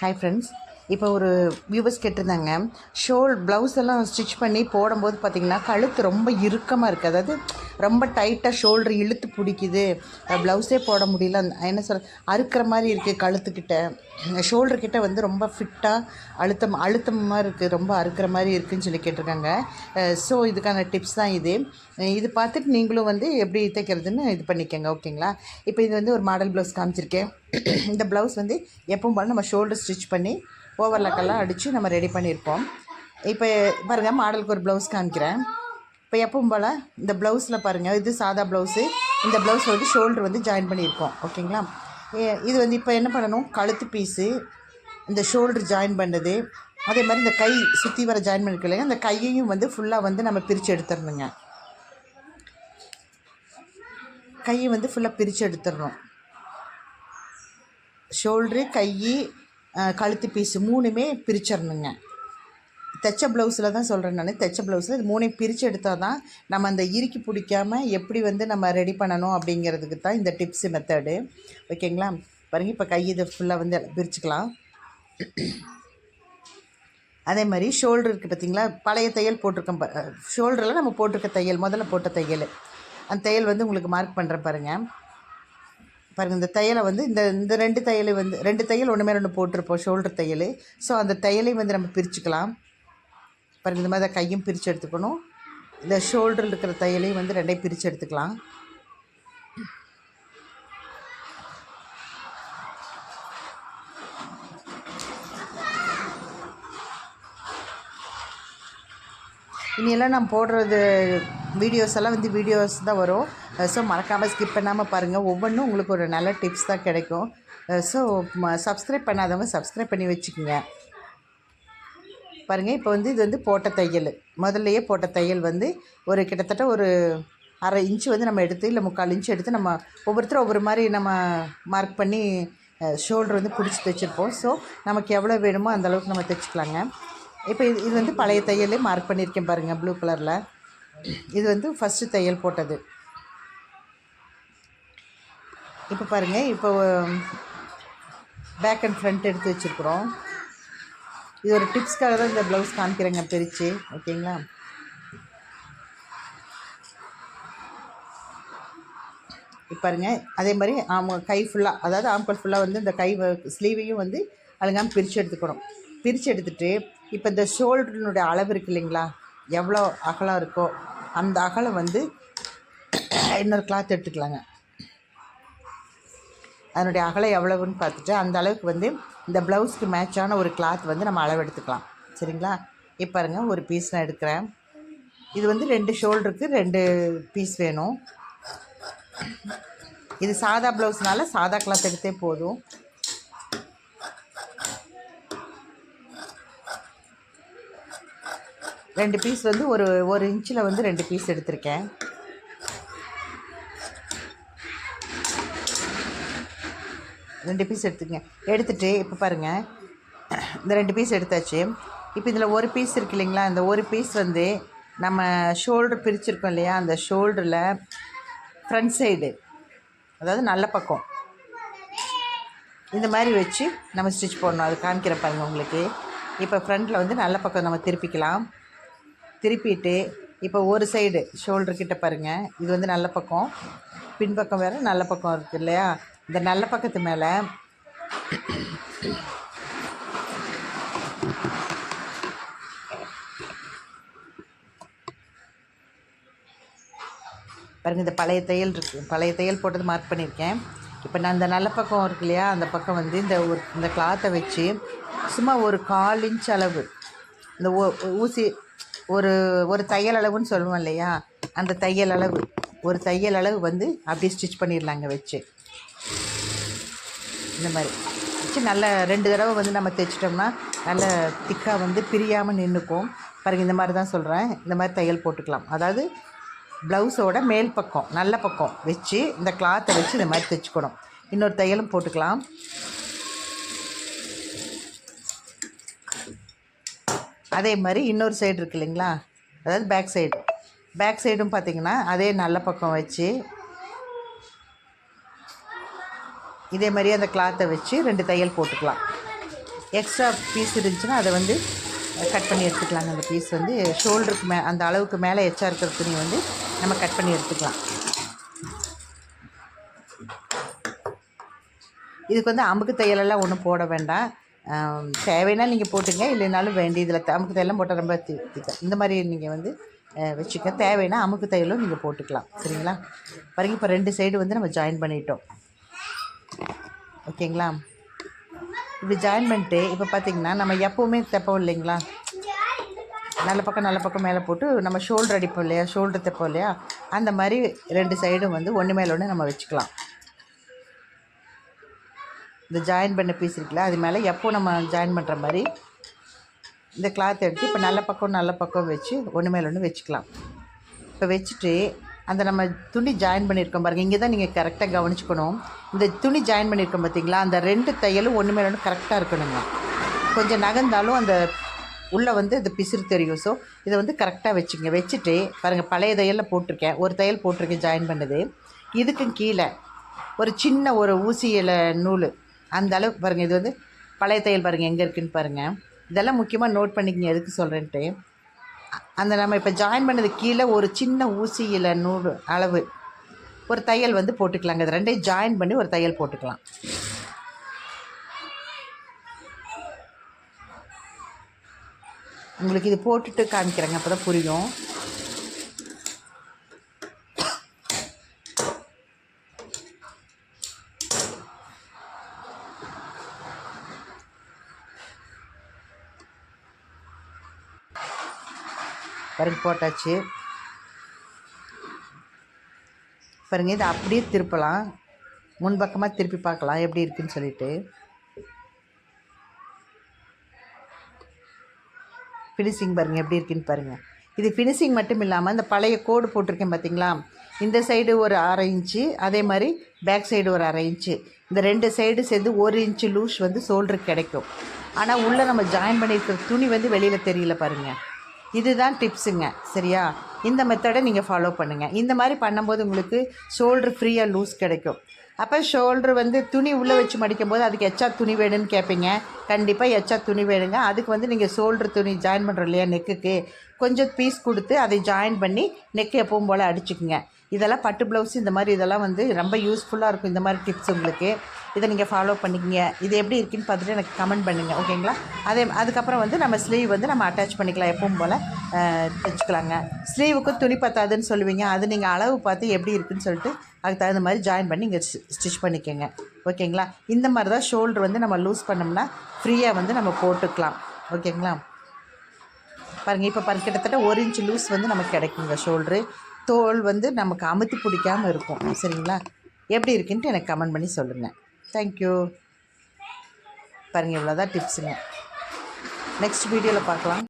Hi friends இப்போ ஒரு viewers கேட்டிருந்தாங்க. ஷோல் ப்ளவுஸ் எல்லாம் ஸ்டிச் பண்ணி போடும்போது பார்த்திங்கன்னா கழுத்து ரொம்ப இறுக்கமாக இருக்குது அதாவது ரொம்ப டைட்டாக ஷோல்டர் இழுத்து பிடிக்குது. ப்ளவுஸே போட முடியல. அந்த- என்ன சொல் அறுக்கிற மாதிரி இருக்குது கழுத்துக்கிட்ட. ஷோல்டர் கிட்ட வந்து ரொம்ப ஃபிட்டாக அழுத்தம் அழுத்தமாக இருக்குது ரொம்ப அறுக்கிற மாதிரி இருக்குதுன்னு சொல்லி கேட்டிருக்காங்க. ஸோ இதுக்கான டிப்ஸ் தான் இது. இது பார்த்துட்டு நீங்களும் வந்து எப்படி தைக்கிறதுன்னு இது பண்ணிக்கோங்க ஓகேங்களா இப்போ இது வந்து ஒரு மாடல் ப்ளவுஸ் காமிச்சிருக்கேன். இந்த ப்ளவுஸ் வந்து எப்பவும் போல நம்ம ஷோல்டர் ஸ்டிச் பண்ணி ஓவர்லாக்கெல்லாம் அடித்து நம்ம ரெடி பண்ணியிருப்போம். இப்போ பாருங்கள் மாடலுக்கு ஒரு ப்ளவுஸ் காமிக்கிறேன். இப்போ எப்பவும் போல் இந்த ப்ளவுஸில் பாருங்கள் இது சாதா ப்ளவுஸு இந்த ப்ளவுஸ் வந்து ஷோல்டர் வந்து ஜாயின் பண்ணியிருக்கோம். ஓகேங்களா? ஏ- இது வந்து இப்போ என்ன பண்ணணும்? கழுத்து பீஸு இந்த ஷோல்டர் ஜாயின் பண்ணது. அதே மாதிரி இந்த கை சுற்றி வர ஜாயின் பண்ணிருக்கு அந்த கையையும் வந்து ஃபுல்லாக வந்து நம்ம பிரித்து எடுத்துடணுங்க. கையை வந்து ஃபுல்லாக பிரித்து எடுத்துடணும். ஷோல்ட்ரு கை கழுத்து பீஸு மூணுமே பிரிச்சிடணுங்க. தைச்ச ப்ளவுஸில் தான் சொல்கிறேன் நான். தைச்ச ப்ளவுஸில் இது மூணையும் பிரித்து எடுத்தால் தான் நம்ம அந்த இறுக்கி பிடிக்காம எப்படி வந்து நம்ம ரெடி பண்ணணும் அப்படிங்கிறதுக்கு தான் இந்த டிப்ஸு மெத்தடு ஓகேங்களா பாருங்கள் இப்போ கை இதை ஃபுல்லாக வந்து பிரிச்சுக்கலாம். அதே மாதிரி ஷோல்டர் இருக்குது பார்த்தீங்களா பழைய தையல் போட்டிருக்கோம் ஷோல்டரில் நம்ம போட்டிருக்க தையல் முதல்ல போட்ட தையல். அந்த தையல் வந்து உங்களுக்கு மார்க் பண்ணுறேன் பாருங்கள் பாருங்கள் இந்த தையலை வந்து இந்த இந்த ரெண்டு தையலை வந்து ரெண்டு தையல் ஒன்று மேலே ஒன்று போட்டிருப்போம் ஷோல்டர் தையல். ஸோ அந்த தையலையும் வந்து நம்ம பிரிச்சுக்கலாம். பாருங்கள் இந்த மாதிரி தான் கையும் பிரித்து எடுத்துக்கணும். இந்த ஷோல்டரில் இருக்கிற தையலையும் வந்து ரெண்டையும் பிரித்து எடுத்துக்கலாம். இனியெல்லாம் நான் போடுறது வீடியோஸ் எல்லாம் வந்து வீடியோஸ் தான் வரும். ஸோ மறக்காமல் ஸ்கிப் பண்ணாமல் பாருங்கள் ஒவ்வொன்றும் உங்களுக்கு ஒரு நல்ல டிப்ஸ் தான் கிடைக்கும். ஸோ சப்ஸ்கிரைப் பண்ணாதவங்க சப்ஸ்கிரைப் பண்ணி வச்சுக்கோங்க. பாருங்கள் இப்போ வந்து இது வந்து போட்ட தையல். முதல்லையே போட்ட தையல் வந்து ஒரு கிட்டத்தட்ட ஒரு அரை இன்ச்சு வந்து நம்ம எடுத்து இல்லை முக்கால் இன்ச்சு எடுத்து நம்ம ஒவ்வொருத்தரும் ஒவ்வொரு மாதிரி நம்ம மார்க் பண்ணி ஷோல்டர் வந்து பிடிச்சி தைச்சிருப்போம். ஸோ நமக்கு எவ்வளோ வேணுமோ அந்தளவுக்கு நம்ம தைச்சிக்கலாங்க. இப்போ இது இது வந்து பழைய தையலே மார்க் பண்ணியிருக்கேன் பாருங்கள் ப்ளூ கலரில் இது வந்து ஃபஸ்ட்டு தையல் போட்டது. இப்போ பாருங்கள் இப்போ பேக் அண்ட் ஃப்ரண்ட் எடுத்து வச்சுருக்குறோம். இது ஒரு டிப்ஸ்க்காக தான் இந்த ப்ளவுஸ் காமிக்கிறேங்க பிரித்து ஓகேங்களா? பாருங்க அதே மாதிரி ஆம் கை ஃபுல்லாக அதாவது ஆம்பல் ஃபுல்லாக வந்து இந்த கை ஸ்லீவையும் வந்து அழுங்காமல் பிரித்து எடுத்துக்கணும். பிரித்து எடுத்துகிட்டு இப்போ இந்த ஷோல்டரினுடைய அளவு இருக்கு இல்லைங்களா? எவ்வளோ அகலம் இருக்கோ அந்த அகலம் வந்து இன்னொரு கிளாத் எடுத்துக்கலாங்க. அதனுடைய அகலம் எவ்வளவுன்னு பார்த்துட்டு அந்த அளவுக்கு வந்து இந்த ப்ளவுஸ்க்கு மேட்சான ஒரு கிளாத் வந்து நம்ம அளவு எடுத்துக்கலாம் சரிங்களா? இப்போ பாருங்க ஒரு பீஸ் நான் எடுக்கிறேன். இது வந்து ரெண்டு ஷோல்டருக்கு ரெண்டு பீஸ் வேணும். இது சாதா ப்ளவுஸ்னால சாதா கிளாத் எடுத்தே போதும். ரெண்டு பீஸ் வந்து ஒரு ஒரு இன்ச்சில் வந்து ரெண்டு பீஸ் எடுத்திருக்கேன். ரெண்டு பீஸ் எடுத்துக்கங்க. எடுத்துகிட்டு இப்போ பாருங்கள் இந்த ரெண்டு பீஸ் எடுத்தாச்சு. இப்போ இதில் ஒரு பீஸ் இருக்கு இல்லைங்களா? இந்த ஒரு பீஸ் வந்து நம்ம ஷோல்டர் பிரிச்சிருக்கோம் இல்லையா? அந்த ஷோல்டரில் ஃப்ரண்ட் சைடு அதாவது நல்ல பக்கம். இந்த மாதிரி வச்சு நம்ம ஸ்டிச் போடணும். அது காமிக்கிற பாருங்கள் உங்களுக்கு. இப்போ ஃப்ரண்ட்டில் வந்து நல்ல பக்கம் நம்ம திருப்பிக்கலாம். திருப்பிட்டு இப்போ ஒரு சைடு ஷோல்டர் கிட்ட பாருங்கள் இது வந்து நல்ல பக்கம். பின்பக்கம் வேறு நல்ல பக்கம் இருக்குது இல்லையா? இந்த நல்ல பக்கத்து மேலே. பாருங்கள் இந்த பழைய தையல் இருக்குது பழைய தையல் போட்டது மார்க் பண்ணியிருக்கேன் இப்போ நான் இந்த நல்ல பக்கம் இருக்கு இல்லையா அந்த பக்கம் வந்து இந்த ஒரு இந்த கிளாத்தை வச்சு சும்மா ஒரு கால் இன்ச் அளவு. இந்த ஊ- ஊசி ஒரு ஒரு தையல் அளவுன்னு சொல்லுவோம் இல்லையா அந்த தையல் அளவு. ஒரு தையல் அளவு வந்து அப்படியே ஸ்டிச் பண்ணிடலாங்க வச்சு. இந்த மாதிரி. வச்சு நல்ல ரெண்டு தடவை வந்து நம்ம தைச்சிட்டோம்னா நல்ல திக்காக வந்து பிரியாமல் நின்றுக்கும் பாருங்கள் இந்த மாதிரி தான் சொல்கிறேன் இந்த மாதிரி தையல் போட்டுக்கலாம். அதாவது ப்ளவுஸோட மேல் பக்கம் நல்ல பக்கம் வச்சு இந்த கிளாத்தை வச்சு இந்த மாதிரி தைச்சிக்கணும் இன்னொரு தையலும் போட்டுக்கலாம். அதே மாதிரி இன்னொரு சைடு இருக்கு இல்லைங்களா? அதாவது பேக் சைடு பேக் சைடும் பார்த்தீங்கன்னா அதே நல்ல பக்கம் வச்சு இதே மாதிரி அந்த கிளாத்தை வச்சு ரெண்டு தையல் போட்டுக்கலாம். எக்ஸ்ட்ரா பீஸ் இருந்துச்சுன்னா அதை வந்து கட் பண்ணி எடுத்துக்கலாங்க அந்த பீஸ் வந்து ஷோல்டருக்கு மே அந்த அளவுக்கு மேலே எச்சா இருக்கிற துணி வந்து நம்ம கட் பண்ணி எடுத்துக்கலாம். இதுக்கு வந்து அமுக்கு தையலெல்லாம் ஒன்றும் போட வேண்டாம். தேவைன்னா நீங்கள் போட்டுங்க. இல்லைனாலும் வேண்டியதில் அமுக்கு தையலாம் போட்டால் ரொம்ப தி- இந்த மாதிரி நீங்கள் வந்து வச்சுக்க. தேவைன்னா அமுக்கு தையலும் நீங்கள் போட்டுக்கலாம். சரிங்களா? பாருங்க இப்போ ரெண்டு சைடு வந்து நம்ம ஜாயின் பண்ணிட்டோம். ஓகேங்களா? இப்படி ஜாயின் பண்ணிட்டு இப்போ பார்த்தீங்கன்னா நம்ம எப்போவுமே தைப்போம் இல்லைங்களா? நல்ல பக்கம் நல்ல பக்கம் மேலே போட்டு நம்ம ஷோல்டர் அடிப்போம் இல்லையா? ஷோல்டர் தைப்போம் இல்லையா? அந்த மாதிரி ரெண்டு சைடும் வந்து ஒன்று மேலே ஒன்று நம்ம வச்சுக்கலாம். இந்த ஜாயின் பண்ண பீஸ் இருக்குல்ல அது மேலே எப்போ நம்ம ஜாயின் பண்ணுற மாதிரி இந்த கிளாத் எடுத்து இப்போ நல்ல பக்கம் நல்ல பக்கம் வச்சு ஒன்று மேலே ஒன்று வச்சுக்கலாம். இப்போ வச்சுட்டு அந்த நம்ம துணி ஜாயின் பண்ணியிருக்கோம் பாருங்கள் இங்கே தான் நீங்கள் கரெக்டாக கவனிச்சுக்கணும். இந்த துணி ஜாயின் பண்ணியிருக்கோம் பார்த்தீங்களா? அந்த ரெண்டு தையலும் ஒன்று மேலே ஒன்று கரெக்டாக இருக்கணுங்க. கொஞ்சம் நகர்ந்தாலும் அந்த உள்ளே வந்து இந்த பிசிறு தெரியும். ஸோ இதை வந்து கரெக்டாக வச்சுங்க. வச்சுட்டு பாருங்கள் பழைய தையலில் போட்டிருக்கேன். ஒரு தையல் போட்டிருக்கேன் ஜாயின் பண்ணது. இதுக்கும் கீழே ஒரு சின்ன ஒரு ஊசியில் நூல். அந்த அளவுக்கு பாருங்கள் இது வந்து பழைய தையல் பாருங்கள் எங்கே இருக்குதுன்னு பாருங்கள் இதெல்லாம் முக்கியமாக நோட் பண்ணிக்கங்க எதுக்கு சொல்கிறேன்ட்டு அந்த நம்ம இப்போ ஜாயின் பண்ணது கீழே ஒரு சின்ன ஊசியில் நூல் அளவு. ஒரு தையல் வந்து போட்டுக்கலாங்க. இது ரெண்டையும் ஜாயின் பண்ணி ஒரு தையல் போட்டுக்கலாம். உங்களுக்கு இது போட்டுட்டு காமிக்கிறேங்க. அப்போ தான் புரியும். பாருங்க போட்டாச்சு. பாருங்கள் இதை அப்படியே திருப்பலாம். முன்பக்கமாக திருப்பி பார்க்கலாம் எப்படி இருக்குன்னு சொல்லிட்டு. ஃபினிஷிங் பாருங்கள் எப்படி இருக்குன்னு பாருங்கள் இது ஃபினிஷிங் மட்டும் இல்லாமல் இந்த பழைய கோடு போட்டிருக்கேன் பார்த்தீங்களா இந்த சைடு ஒரு அரை இன்ச்சு அதே மாதிரி பேக் சைடு ஒரு அரை இன்ச்சு இந்த ரெண்டு சைடு சேர்ந்து ஒரு இன்ச்சு லூஸ் வந்து ஷோல்டருக்கு கிடைக்கும். ஆனால் உள்ளே நம்ம ஜாயின் பண்ணியிருக்கிற துணி வந்து வெளியில் தெரியல பாருங்கள் இதுதான் டிப்ஸுங்க சரியா? இந்த மெத்தடை நீங்கள் ஃபாலோ பண்ணுங்கள் இந்த மாதிரி பண்ணும்போது உங்களுக்கு ஷோல்ட்ரு ஃப்ரீயாக லூஸ் கிடைக்கும். அப்போ ஷோல்ட்ரு வந்து துணி உள்ளே வச்சு மடிக்கும் போது அதுக்கு எச்சா துணி வேணும்னு கேட்பீங்க கண்டிப்பாக எச்சா துணி வேணுங்க. அதுக்கு வந்து நீங்கள் ஷோல்ட்ரு துணி ஜாயின் பண்ணுறோம் இல்லையா நெக்குக்கு கொஞ்சம் பீஸ் கொடுத்து அதை ஜாயின் பண்ணி நெக்கு எப்பவும் போல் அடிச்சுக்குங்க. இதெல்லாம் பட்டு ப்ளவுஸ் இந்த மாதிரி இதெல்லாம் வந்து ரொம்ப யூஸ்ஃபுல்லாக இருக்கும். இந்த மாதிரி டிப்ஸ் உங்களுக்கு. இதை நீங்கள் ஃபாலோ பண்ணிக்கங்க. இது எப்படி இருக்குன்னு பார்த்துட்டு எனக்கு கமெண்ட் பண்ணுங்கள் ஓகேங்களா அதே அதுக்கப்புறம் வந்து நம்ம ஸ்லீவ் வந்து நம்ம அட்டாச் பண்ணிக்கலாம் எப்பவும் போல். தைச்சிக்கலாங்க. ஸ்லீவுக்கு துணி பத்தாதுன்னு சொல்லுவீங்க. அது நீங்கள் அளவு பார்த்து எப்படி இருக்குன்னு சொல்லிட்டு அதுக்கு தகுந்த மாதிரி ஜாயின் பண்ணி இங்கே ஸ்டிச் பண்ணிக்கோங்க. ஓகேங்களா இந்த மாதிரி தான் ஷோல்டர் வந்து நம்ம லூஸ் பண்ணோம்னா ஃப்ரீயாக வந்து நம்ம போட்டுக்கலாம். ஓகேங்களா பாருங்கள் இப்போ பாருங்க கிட்டத்தட்ட ஒரு இன்ச் லூஸ் வந்து நமக்கு கிடைக்குங்க ஷோல்ட்ரு தோல் வந்து நமக்கு அமுத்தி பிடிக்காமல் இருக்கும். சரிங்களா? எப்படி இருக்குன்ட்டு எனக்கு கமெண்ட் பண்ணி சொல்லுங்கள் தேங்க்யூ பாருங்கள் இவ்வளோதான் டிப்ஸுங்க நெக்ஸ்ட் வீடியோவில் பார்க்கலாம்.